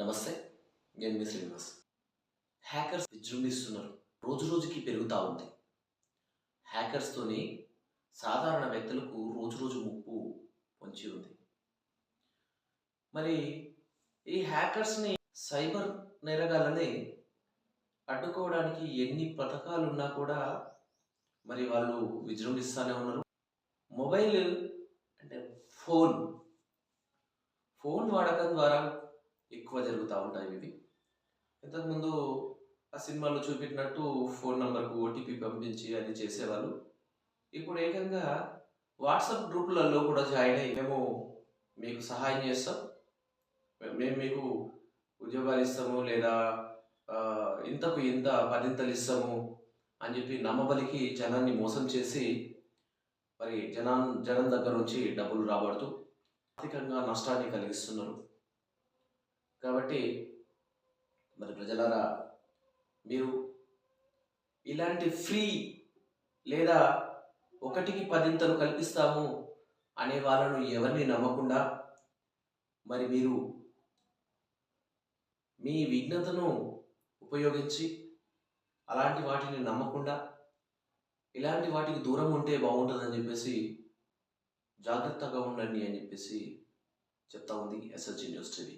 నమస్తే నేను మీ శ్రీనివాస్. హ్యాకర్స్ విజృంభిస్తున్నారు. రోజు రోజుకి పెరుగుతూ ఉంది. హ్యాకర్స్తోని సాధారణ వ్యక్తులకు రోజు రోజు ముప్పు పొంచి ఉంది. మరి ఈ హ్యాకర్స్ని సైబర్ నేరగాళ్ళని అడ్డుకోవడానికి ఎన్ని పథకాలు ఉన్నా కూడా మరి వాళ్ళు విజృంభిస్తూనే ఉన్నారు. మొబైల్ అంటే ఫోన్. ఫోన్ వాడకం ద్వారా ఎక్కువ జరుగుతూ ఉంటాయి ఇవి. ఇంతకుముందు ఆ సినిమాలో చూపెట్టినట్టు ఫోన్ నెంబర్కు ఓటీపీ పంపించి అది చేసేవాళ్ళు. ఇప్పుడు ఏకంగా వాట్సాప్ గ్రూపులలో కూడా జాయిన్ అయ్యి మేము మీకు సహాయం చేస్తాం. మేము మీకు ఉద్యోగాలు ఇస్తాము లేదా ఇంతకు ఇంత పదింతలు ఇస్తాము అని చెప్పి నమ్మబలికి జనాన్ని మోసం చేసి మరి జనాన్ జనం దగ్గర నుంచి డబ్బులు రాబడుతూ ఆర్థికంగా నష్టాన్ని కలిగిస్తున్నారు. కాబట్టి మరి ప్రజలారా మీరు ఇలాంటి ఫ్రీ లేదా ఒకటికి పదింతలు కల్పిస్తాము అనే వాళ్ళను ఎవరిని నమ్మకుండా మరి మీరు మీ విఘ్నతను ఉపయోగించి అలాంటి వాటిని నమ్మకుండా ఇలాంటి వాటికి దూరం ఉంటే బాగుంటుందని చెప్పేసి జాగ్రత్తగా ఉండండి అని చెప్పేసి చెప్తా ఉంది ఎస్ఎస్జీ న్యూస్ టీవీ.